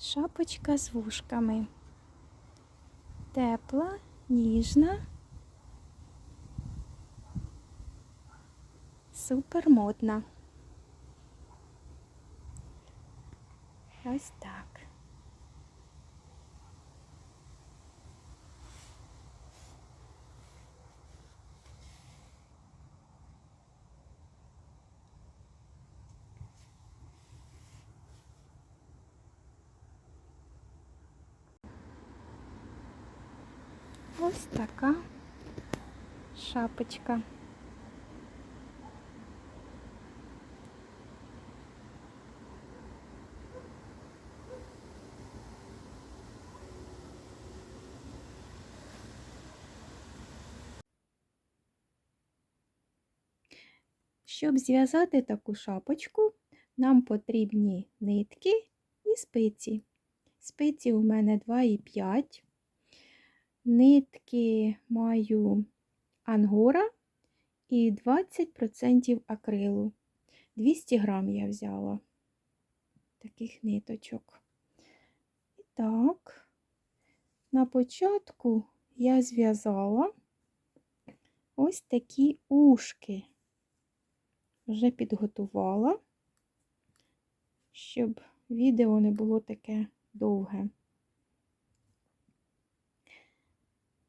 Шапочка з вушками. Тепла, ніжна. супермодна. Ось так. Ось така шапочка. Щоб зв'язати таку шапочку, нам потрібні нитки і спиці. Спиці у мене 2,5. Нитки маю ангора і 20% акрилу. 200 грам я взяла таких ниточок. І так, на початку я зв'язала ось такі ушки. Вже підготувала, щоб відео не було таке довге.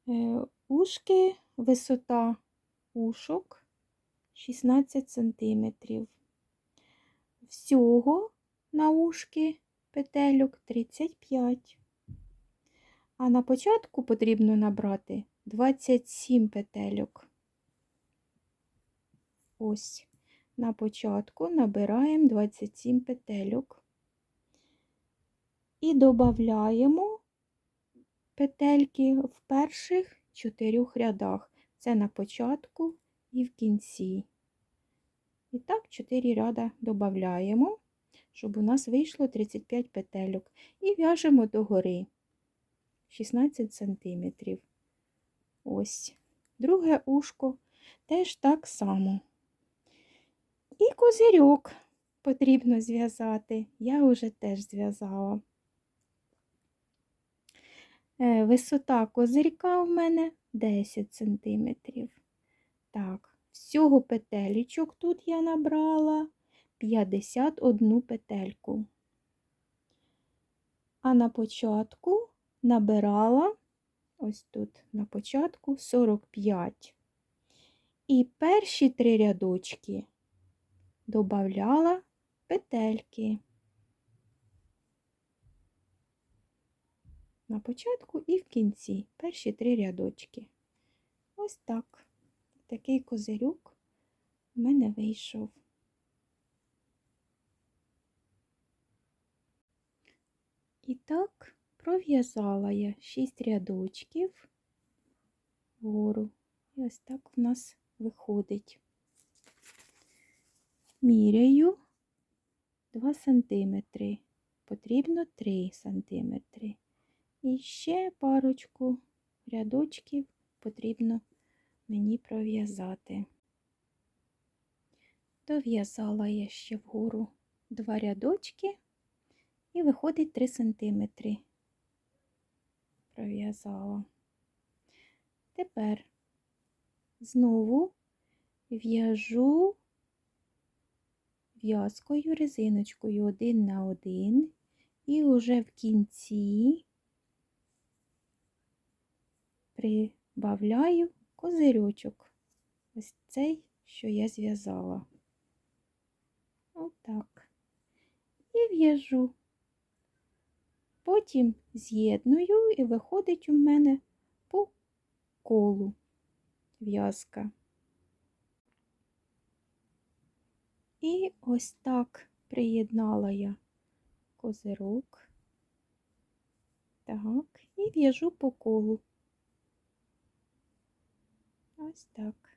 Ушки, висота ушок 16 см. Всього на ушки петельок 35. А на початку потрібно набрати 27 петельок. Ось, на початку набираємо 27 петельок і додаємо петельки в перших чотирьох рядах. Це на початку і в кінці. І так, 4 ряда додаємо, щоб у нас вийшло 35 петельок. І в'яжемо догори 16 см. Ось. Друге ушко теж так само. І козирьок потрібно зв'язати. Я вже теж зв'язала. Е, Висота козирька у мене 10 см. Так, всього петелечок тут я набрала 51 петельку. А на початку набирала ось тут на початку 45. І перші три рядочки додавала петельки. На початку і в кінці перші три рядочки. Ось так. Такий козирюк у мене вийшов. І так, пров'язала я 6 рядочків вгору. І ось так в нас виходить. Міряю 2 сантиметри. Потрібно 3 сантиметри. І ще парочку рядочків потрібно мені пров'язати. Дов'язала я ще вгору два рядочки і виходить 3 см. Пров'язала. Тепер знову в'яжу в'язкою резиночкою один на один, і вже в кінці прибавляю козирьочок. Ось цей, що я зв'язала. Отак. І в'яжу. Потім з'єдную і виходить у мене по колу в'язка. І ось так приєднала я козирок. Так, і в'яжу по колу. Ось так.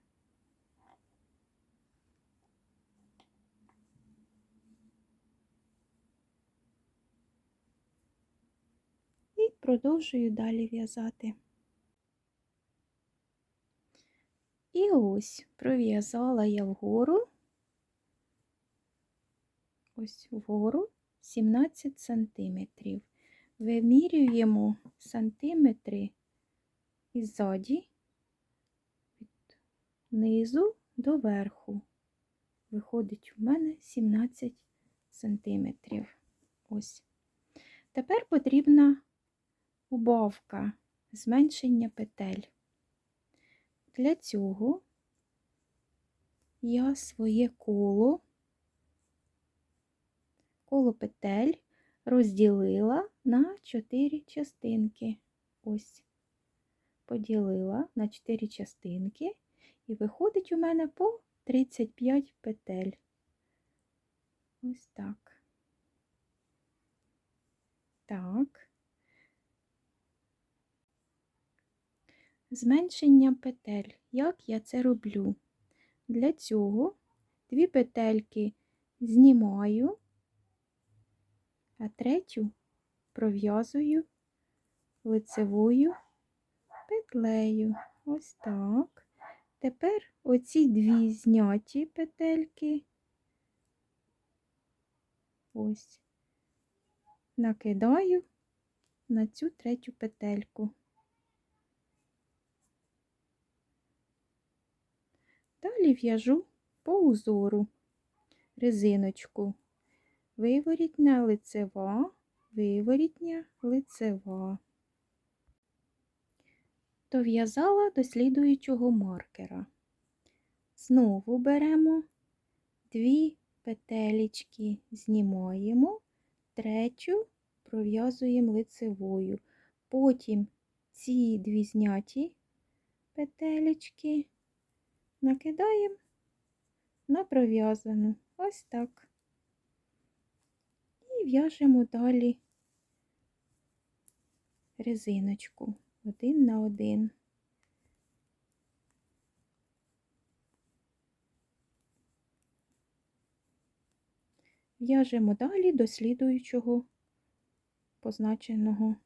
І продовжую далі в'язати. І ось пров'язала я вгору, ось вгору 17 сантиметрів. вимірюємо сантиметри і ззаді, низу до верху. Виходить у мене 17 сантиметрів. Ось. Тепер потрібна убавка, зменшення петель. Для цього я своє коло, коло петель розділила на 4 частинки. Ось, поділила на 4 частинки, і виходить у мене по 35 петель. Ось так. Так. Зменшення петель. Як я це роблю? Для цього дві петельки знімаю, а третю пров'язую лицевою петлею. Ось так. Тепер оці дві зняті петельки ось накидаю на цю третю петельку. Далі в'яжу по узору резиночку. Виворітня лицева, виворітня лицева. Дов'язала до слідуючого маркера. Знову беремо дві петелечки, знімаємо, третю пров'язуємо лицевою. Потім ці дві зняті петелечки накидаємо на пров'язану. Ось так. І в'яжемо далі резиночку один на один. В'яжемо далі до слідуючого позначеного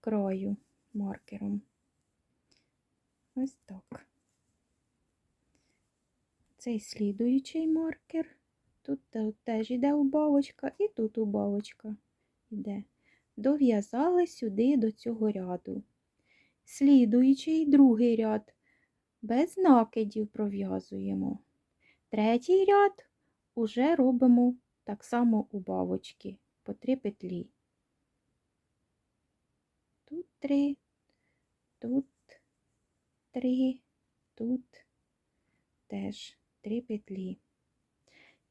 краю маркером. Ось так. Цей слідуючий маркер. Тут теж йде убавочка, і тут убавочка йде. Дов'язали сюди до цього ряду. Слідуючий другий ряд без накидів пров'язуємо. Третій ряд уже робимо так само убавочки по три петлі. Тут три, тут три, тут теж три петлі.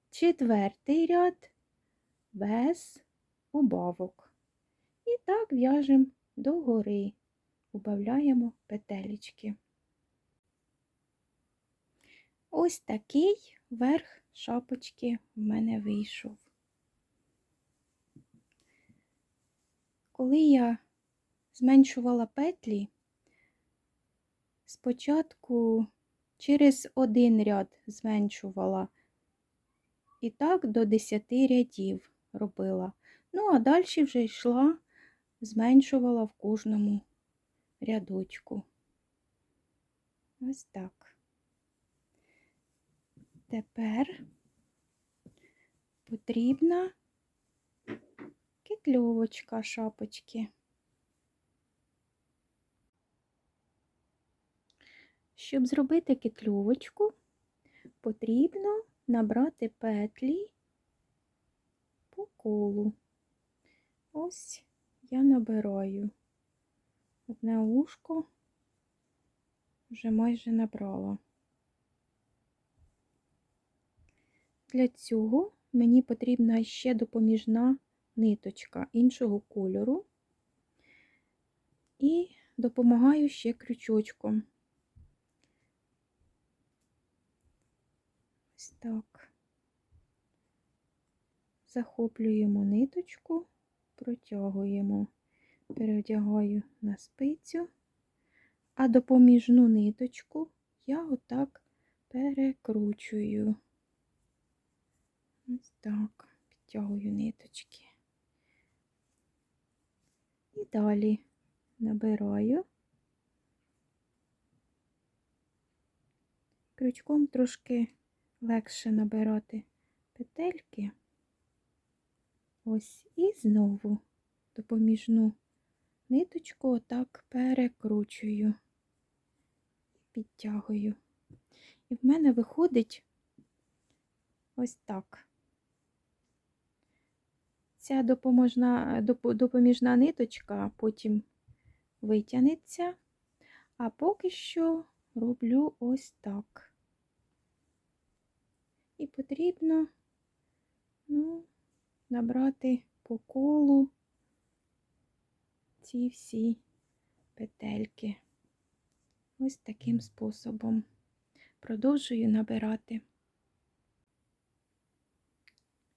Четвертий ряд без убавок. І так в'яжемо догори, убавляємо петелечки. Ось такий верх шапочки в мене вийшов. Коли я зменшувала петлі, спочатку через один ряд зменшувала і так до 10 рядів робила. Ну, а далі вже йшла, зменшувала в кожному рядочку. Ось так. Тепер потрібна кетльовочка шапочки. Щоб зробити кетльовочку, потрібно набрати петлі по колу. Ось я набираю одне ушко, вже майже набрала. Для цього мені потрібна ще допоміжна ниточка іншого кольору і допомагаю ще крючочком. Ось так. Захоплюємо ниточку, протягуємо, переодягаю на спицю, а допоміжну ниточку я отак перекручую. Ось так, підтягую ниточки. І далі набираю. Крючком трошки легше набирати петельки. Ось і знову допоміжну ниточку отак перекручую, підтягую. І в мене виходить ось так. Ця допоможна, доп- допоміжна ниточка потім витягнеться, а поки що роблю ось так. І потрібно ну, набрати по колу ці всі петельки. Ось таким способом. Продовжую набирати.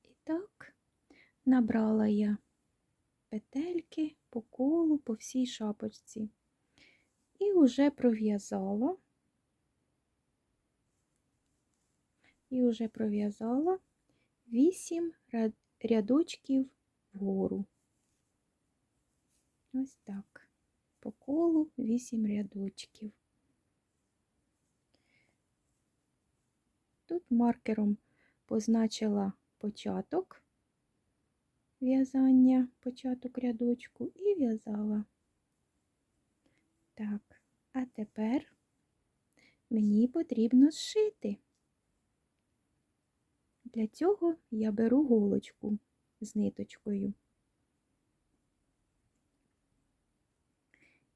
І так, набрала я петельки по колу, по всій шапочці. І вже пров'язала. І вже пров'язала 8 рядочків вгору. Ось так. По колу 8 рядочків. Тут маркером позначила початок в'язання, початок рядочку і в'язала. Так, а тепер мені потрібно зшити. Для цього я беру голочку з ниточкою.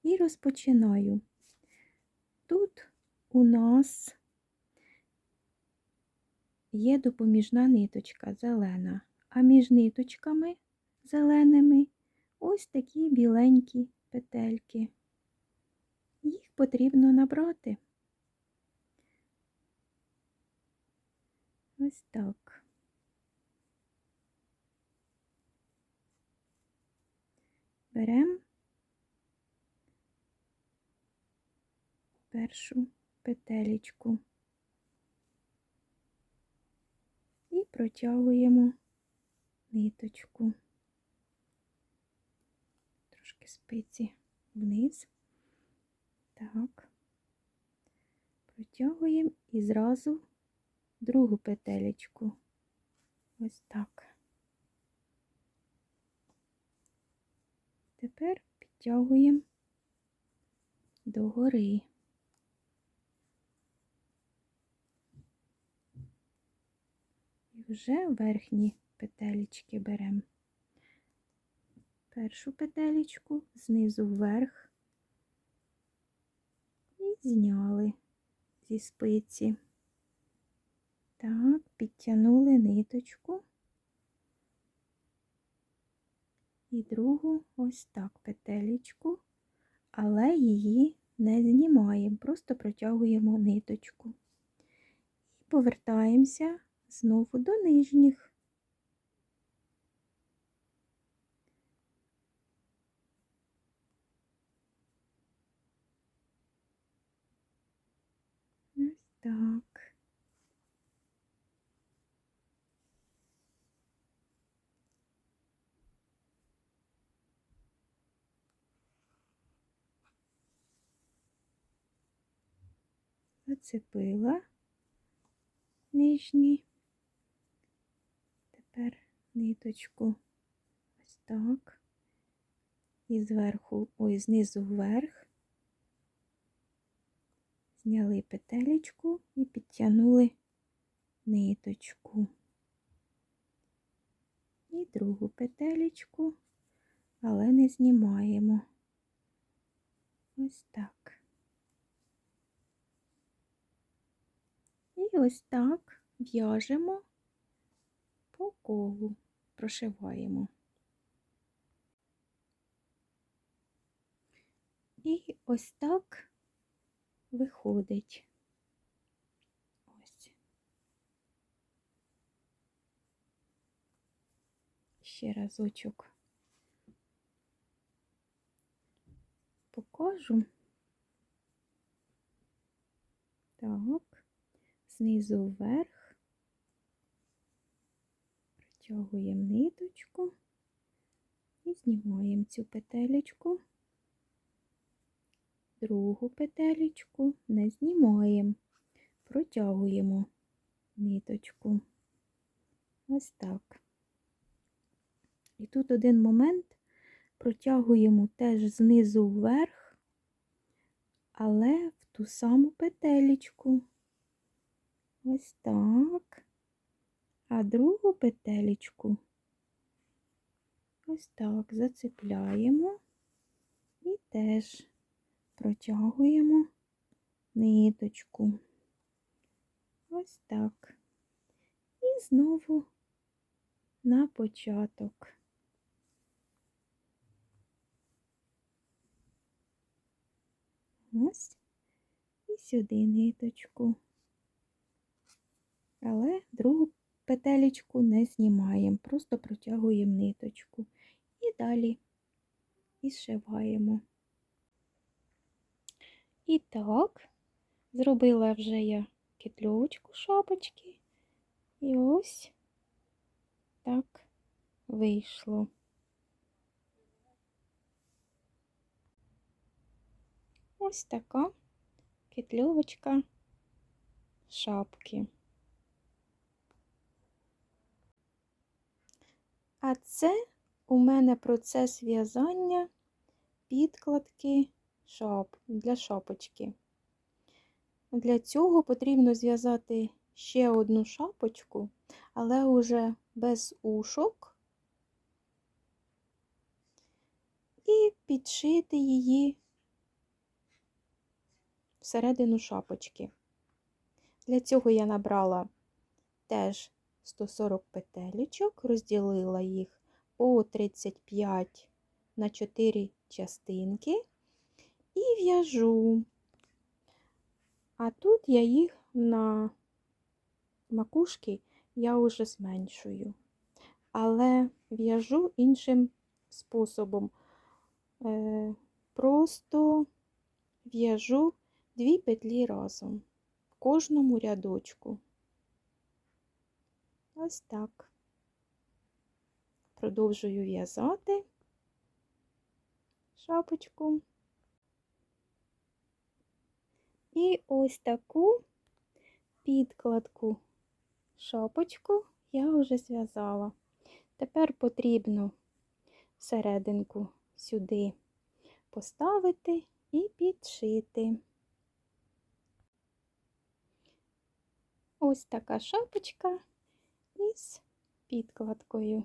І розпочинаю. Тут у нас є допоміжна ниточка зелена, а між ниточками зеленими ось такі біленькі петельки. Їх потрібно набрати. Ось так. Беремо першу петелечку і протягуємо ниточку, трошки спиці вниз. Так, протягуємо і зразу другу петелечку. Ось так. Тепер підтягуємо догори. І вже верхні петелечки беремо. Першу петелечку знизу вверх і зняли зі спиці. Так, підтягнули ниточку і другу ось так петелечку, але її не знімаємо, просто протягуємо ниточку. І повертаємося знову до нижніх. Ось так. Зацепила нижні. Тепер ниточку ось так. І зверху, ой, знизу вверх. Зняли петелечку і підтягнули ниточку. І другу петелечку, але не знімаємо. Ось так. І ось так в'яжемо по колу, прошиваємо. І ось так виходить. Ось. Ще разочок покажу. Так, знизу вверх, протягуємо ниточку і знімаємо цю петелечку. Другу петелечку не знімаємо, протягуємо ниточку. Ось так. І тут один момент протягуємо теж знизу вверх, але в ту саму петелечку. Ось так. А другу петелечку ось так зацепляємо і теж протягуємо ниточку. Ось так. І знову на початок. Ось і сюди ниточку. Але другу петелечку не знімаємо, просто протягуємо ниточку. І далі і зшиваємо. І так, зробила вже я кетльовочку шапочки. І ось так вийшло. Ось така кетльовочка шапки. А це у мене процес в'язання підкладки шап для шапочки. Для цього потрібно зв'язати ще одну шапочку, але уже без ушок, і підшити її всередину шапочки. Для цього я набрала теж 140 петелечок, розділила їх по 35 на 4 частинки і в'яжу. А тут я їх на макушки я вже зменшую, але в'яжу іншим способом. Е, Просто в'яжу дві петлі разом в кожному рядочку. Ось так. Продовжую в'язати шапочку. І ось таку підкладку шапочку я вже зв'язала. Тепер потрібно серединку сюди поставити і підшити. Ось така шапочка із підкладкою.